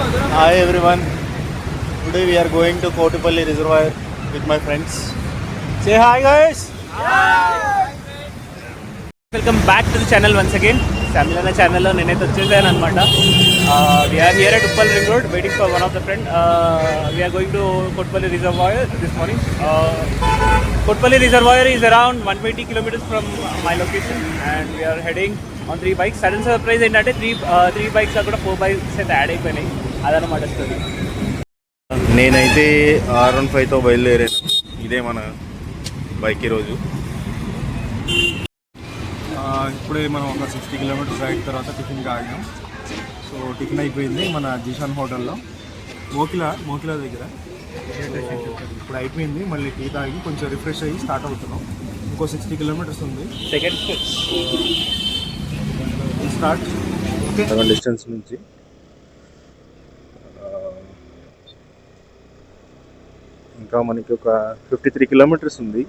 Hi everyone. Today we are going to Kotupalli Reservoir with my friends. Say hi guys. Welcome back to the channel once again శామిలన ఛానల్లో నేనైతే వచ్చేసాను అనమాట we're here at Uppal ring road waiting for one of the friend we're going to Kotpalli reservoir this morning Kotpalli reservoir is around one twenty kilometers from my location and we're heading on three bikes sudden surprise ఏంటంటే three three bikes కూడా four bikes అయితే add అయిపోయినాయి అదనమాట story. నేనైతే are one ఫైవ్తో బయలుదేరాను. ఇదే మన bike ఈరోజు. ఇప్పుడే మనం ఒక సిక్స్టీ కిలోమీటర్స్ అయిన తర్వాత టిఫిన్కి ఆగాం. సో టిఫిన్ అయిపోయింది మన జీషాన్ హోటల్లో మోకిల మోకిల దగ్గర. ఇప్పుడు అయిపోయింది. మళ్ళీ టీ తాగి కొంచెం రిఫ్రెష్ అయ్యి స్టార్ట్ అవుతున్నాం. ఇంకో సిక్స్టీ కిలోమీటర్స్ ఉంది. సెకండ్ స్టార్ట్ డిస్టెన్స్ నుంచి. ఇంకా మనకి ఒక ఫిఫ్టీ త్రీ కిలోమీటర్స్ ఉంది.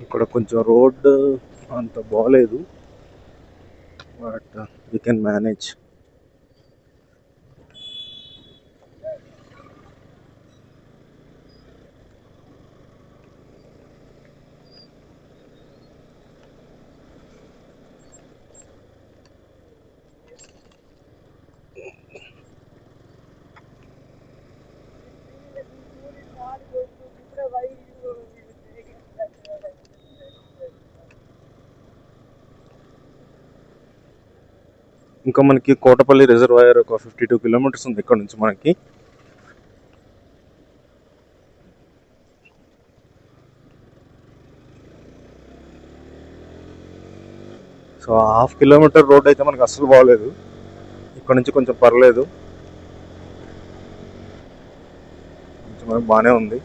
ఇక్కడ కొంచెం రోడ్ అంత బాగాలేదు బట్ వీ కెన్ మేనేజ్ ఇంకా మనకి కోటపల్లి రిజర్వాయర్ ఒక ఫిఫ్టీ టూ కిలోమీటర్స్ ఉంది ఇక్కడ నుంచి మనకి. సో హాఫ్ కిలోమీటర్ రోడ్ అయితే మనకి అస్సలు బాగలేదు ఇక్కడ నుంచి కొంచెం పర్లేదు. కొంచెం మనకు బాగానే ఉంది.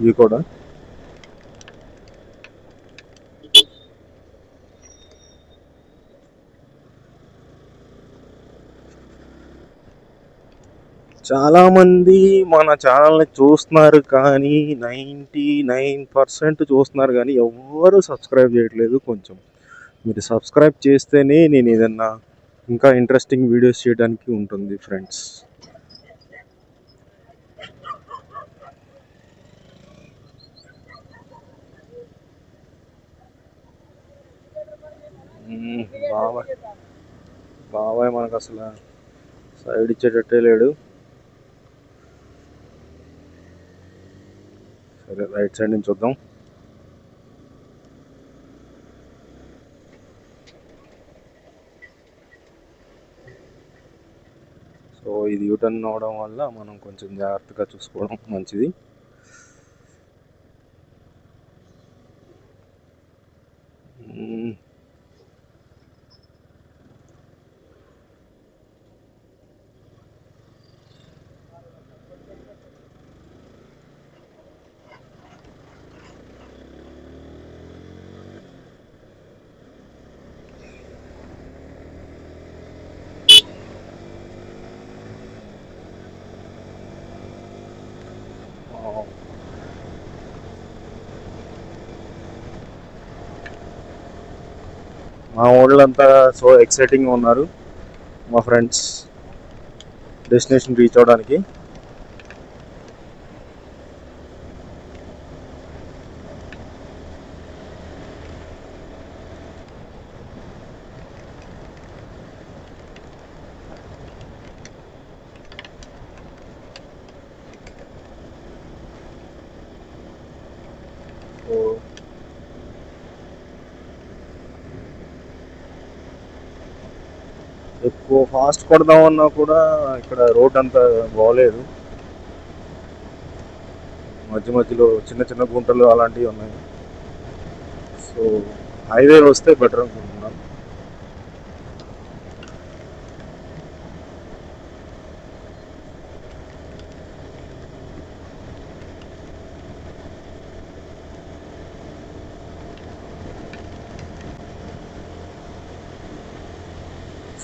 ఇవి కూడా. చాలామంది మన ఛానల్ని చూస్తున్నారు కానీ నైంటీ నైన్ పర్సెంట్ చూస్తున్నారు కానీ ఎవ్వరు సబ్స్క్రైబ్ చేయట్లేదు కొంచెం. మీరు సబ్స్క్రైబ్ చేస్తేనే నేను ఏదన్నా ఇంకా ఇంట్రెస్టింగ్ వీడియోస్ చేయడానికి ఉంటుంది ఫ్రెండ్స్ బాబాయ్. బాబాయ్ మనకు అసలు సైడ్ ఇచ్చేటట్టే లేడు. రైట్ సైడ్ నుంచి చూద్దాం. సో ఇది యూటర్న్ అవడం వల్ల మనం కొంచెం జాగ్రత్తగా చూసుకోవడం మంచిది. మా వాళ్ళంతా సో ఎక్సైటింగ్గా ఉన్నారు మా ఫ్రెండ్స్ డెస్టినేషన్ రీచ్ అవడానికి Oh. ఎక్కువ ఫాస్ట్ కొడదామన్నా కూడా ఇక్కడ రోడ్ అంతా బాగోలేదు మధ్య మధ్యలో చిన్న చిన్న గుంటలు అలాంటివి ఉన్నాయి. సో హైవే వస్తే బెటర్ అనుకుంటున్నాను.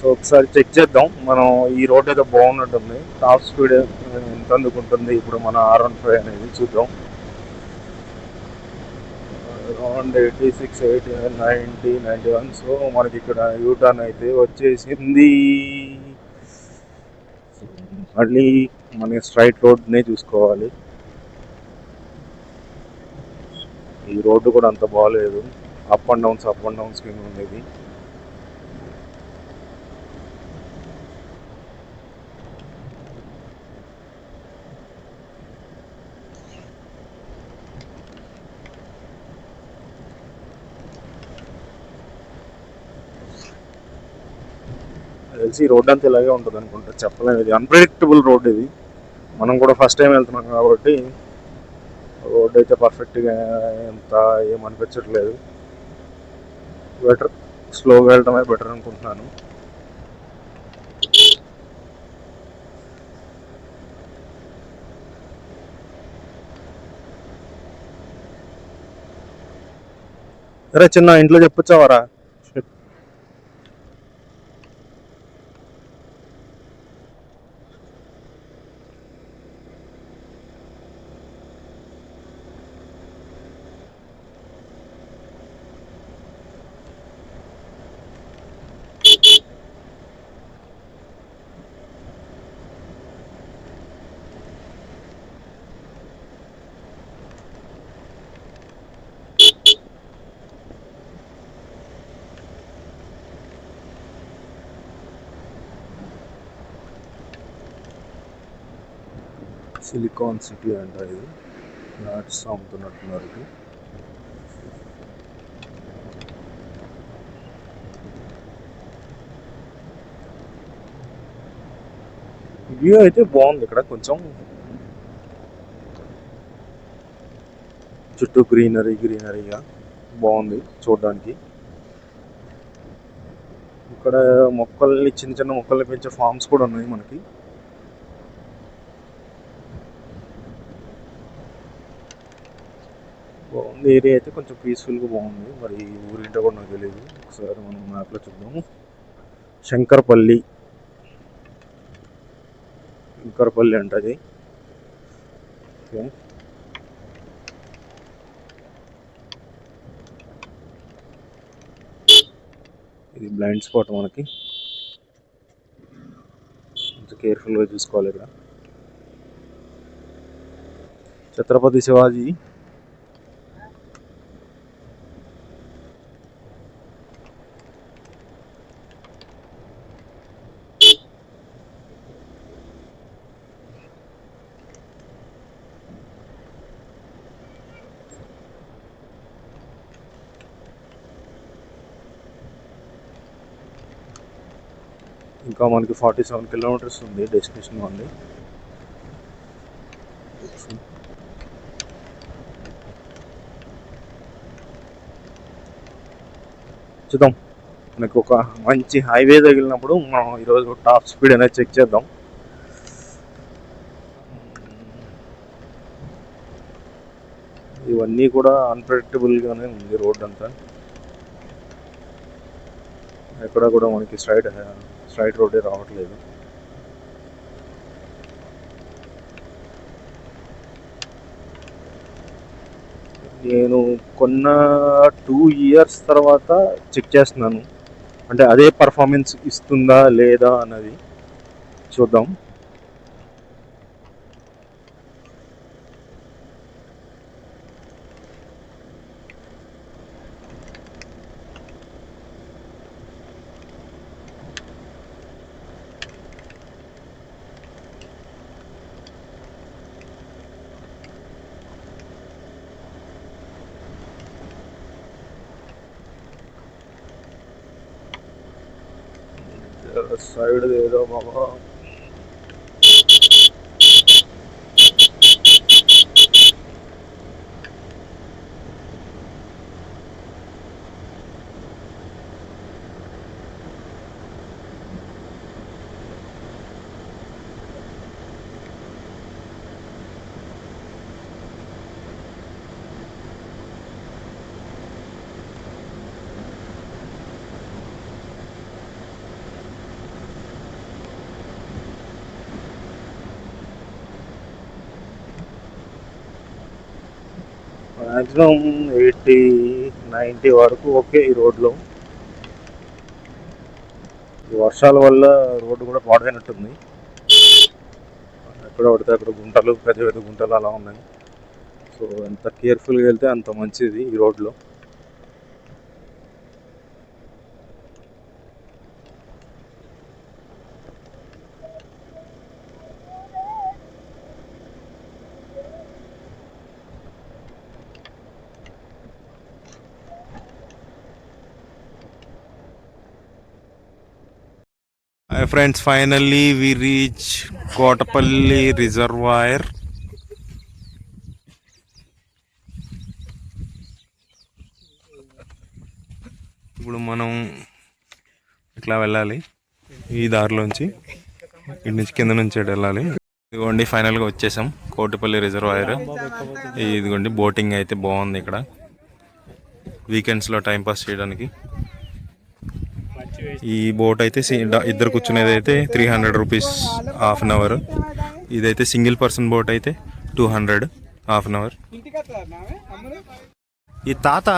సో ఒకసారి చెక్ చేద్దాం. మనం ఈ రోడ్ అయితే బాగున్నట్టుంది. టాప్ స్పీడ్ ఎంత అందుకుంటుంది? ఇప్పుడు మన ఆర్ వన్ ఫైవ్ అనేది చూద్దాం. Around eighty six eighty ninety ninety one so మనకి ఇక్కడ యూటర్న్ అయితే వచ్చేసింది. మళ్ళీ మన స్ట్రైట్ రోడ్నే చూసుకోవాలి. ఈ రోడ్డు కూడా అంత బాగాలేదు up and downs up and downs కింద ఉండేది. తెలిసి ఈ రోడ్ అంతా ఇలాగే ఉంటుంది అనుకుంటా. చెప్పలేము ఇది. అన్ప్రిడిక్టబుల్ రోడ్ ఇది. మనం కూడా ఫస్ట్ టైం వెళ్తున్నాం కాబట్టి రోడ్ అయితే పర్ఫెక్ట్గా ఎంత ఏమనిపించట్లేదు బెటర్ స్లోగా వెళ్ళడమే బెటర్ అనుకుంటున్నాను. సరే చిన్న ఇంట్లో చెప్పొచ్చావరా? సిలికాన్ సిటీ అంట ఇది. నాట్స్ అమ్ముతున్నట్టున్నారు ఇది. వ్యూ అయితే బాగుంది ఇక్కడ కొంచెం. చుట్టూ గ్రీనరీ గ్రీనరీగా బాగుంది చూడడానికి. ఇక్కడ మొక్కల్ని చిన్న చిన్న మొక్కల్ని పెంచే ఫార్మ్స్ కూడా ఉన్నాయి మనకి. బాగుంది. ఏరియా అయితే కొంచెం పీస్ఫుల్గా బాగుంది. మరి ఊరింటో కూడా నాకు తెలియదు ఒకసారి మనం మ్యాప్లో చూద్దాము. శంకర్పల్లి. శంకర్పల్లి అంట అది. ఓకే. ఇది బ్లైండ్ స్పాట్ మనకి. కొంచెం కేర్ఫుల్గా చూసుకోవాలి ఇక్కడ. ఛత్రపతి శివాజీ. ఇంకా మనకి ఫార్టీ సెవెన్ కిలోమీటర్స్ ఉంది డెస్టినేషన్ ఉంది. చూద్దాం. మనకు ఒక మంచి హైవే తగిలినప్పుడు మనం ఈరోజు టాప్ స్పీడ్ అనేది చెక్ చేద్దాం. ఇవన్నీ కూడా అన్ప్రెడిక్టబుల్గానే ఉంది రోడ్ అంతా ఎక్కడ కూడా మనకి స్ట్రైట్ స్ట్రైట్ రోడ్డే రావట్లేదు. నేను కొన్న టూ ఇయర్స్ తర్వాత చెక్ చేస్తున్నాను. అంటే అదే పర్ఫార్మెన్స్ ఇస్తుందా లేదా అన్నది చూద్దాం. సైడ్ ఏదో మ్యాక్సిమం ఎయిటీ నైంటీ వరకు ఓకే ఈ రోడ్లో. ఈ వర్షాల వల్ల రోడ్డు కూడా పాడైనట్టుంది. ఎక్కడ పడితే అక్కడ గుంటలు పెద్ద పెద్ద గుంటలు అలా ఉన్నాయి. సో ఎంత కేర్ఫుల్గా వెళ్తే అంత మంచిది ఈ రోడ్లో. Hi friends finally we reach Kotapalli reservoir ఇప్పుడు మనం ఇట్లా వెళ్ళాలి. ఈ దారిలోంచి ఇటు నుంచి కింద నుంచి వెళ్ళాలి. ఇదిగోండి ఫైనల్గా వచ్చేసాం కోటిపల్లి రిజర్వాయర్. ఇదిగోండి బోటింగ్ అయితే బాగుంది ఇక్కడ. వీకెండ్స్లో టైంపాస్ చేయడానికి. ఈ బోట్ అయితే ఇద్దరు కూర్చునేది అయితే three hundred rupees half an hour ఇదైతే సింగిల్ పర్సన్ బోట్ అయితే two hundred half an hour ఈ తాత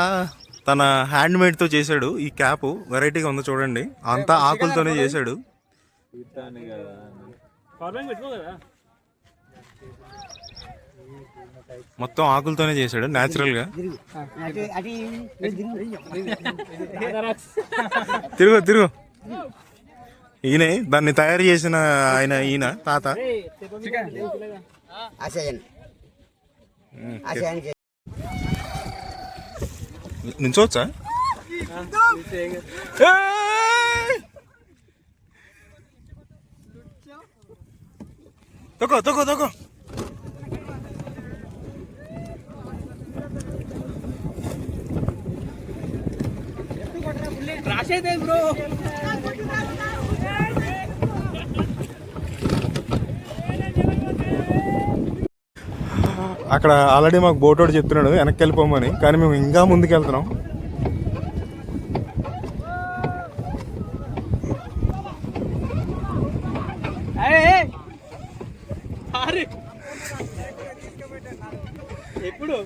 తన హ్యాండ్ మేడ్తో చేశాడు ఈ క్యాప్ వెరైటీగా ఉందో చూడండి. అంతా ఆకులతోనే చేశాడు. ఫార్మింగ్ పెట్టుకో కదా మొత్తం ఆకులతోనే చేశాడు న్యాచురల్గా తిరుగు తిరుగు. ఈయన దాన్ని తయారు చేసిన ఆయన ఈయన తాత. ఆశయన్ ఆశయన్ నుంచోవచ్చా తొక్కో తొక్కో తొక్కో. బ్రో. అక్కడ ఆల్రెడీ మాకు బోట్ ఒకటి చెప్తున్నాడు వెనక్కి వెళ్ళిపోమని. కానీ మేము ఇంకా ముందుకు వెళ్తున్నాం అరే ఎప్పుడు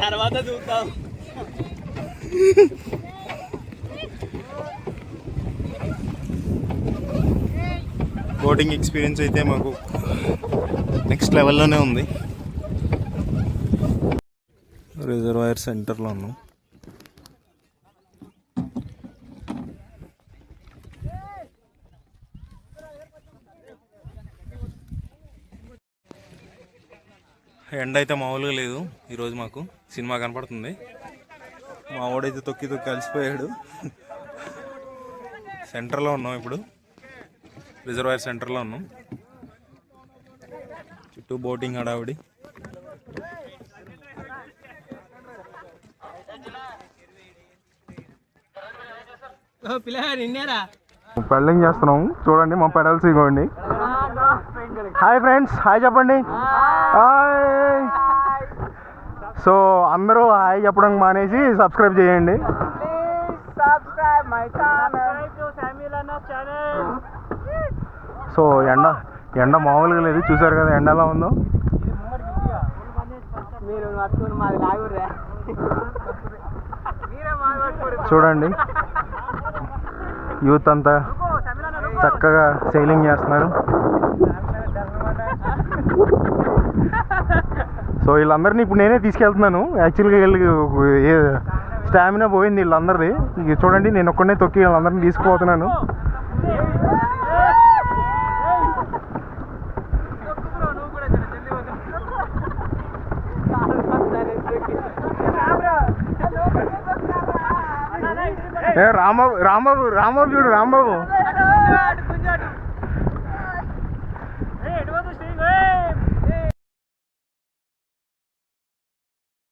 తర్వాత చూద్దాం బోటింగ్ ఎక్స్పీరియన్స్ అయితే మాకు నెక్స్ట్ లెవెల్లోనే ఉంది. రిజర్వాయర్ సెంటర్లో ఉన్నాం. ఎండ అయితే మామూలుగా లేదు. ఈరోజు మాకు సినిమా కనపడుతుంది. మా వాడైతే తొక్కి తొక్కి కలిసిపోయాడు. సెంటర్లో ఉన్నాం ఇప్పుడు. రిజర్వాయర్ సెంటర్లో ఉన్నాం. చుట్టూ బోటింగ్ హడావిడి. పెడలింగ్ చేస్తున్నాం. చూడండి మా పెడల్స్ ఇవ్వండి హాయ్ ఫ్రెండ్స్ హాయ్ చెప్పండి. హాయ్. సో అందరూ హాయ్ చెప్పడం మానేసి సబ్స్క్రైబ్ చేయండి. సో ఎండ ఎండ మామూలుగా లేదు. చూసారు కదా ఎండ ఎలా ఉందో? చూడండి. యూత్ అంతా చక్కగా సెయిలింగ్ చేస్తున్నారు. సో వీళ్ళందరినీ ఇప్పుడు నేనే తీసుకెళ్తున్నాను. యాక్చువల్గా వీళ్ళకి స్టామినా పోయింది వీళ్ళందరిది. ఇక చూడండి నేను ఒక్కడనే తొక్కి వీళ్ళందరినీ తీసుకుపోతున్నాను. ఏ రాంబాబు రాంబాబు రాంబాబు చూడు రాంబాబు.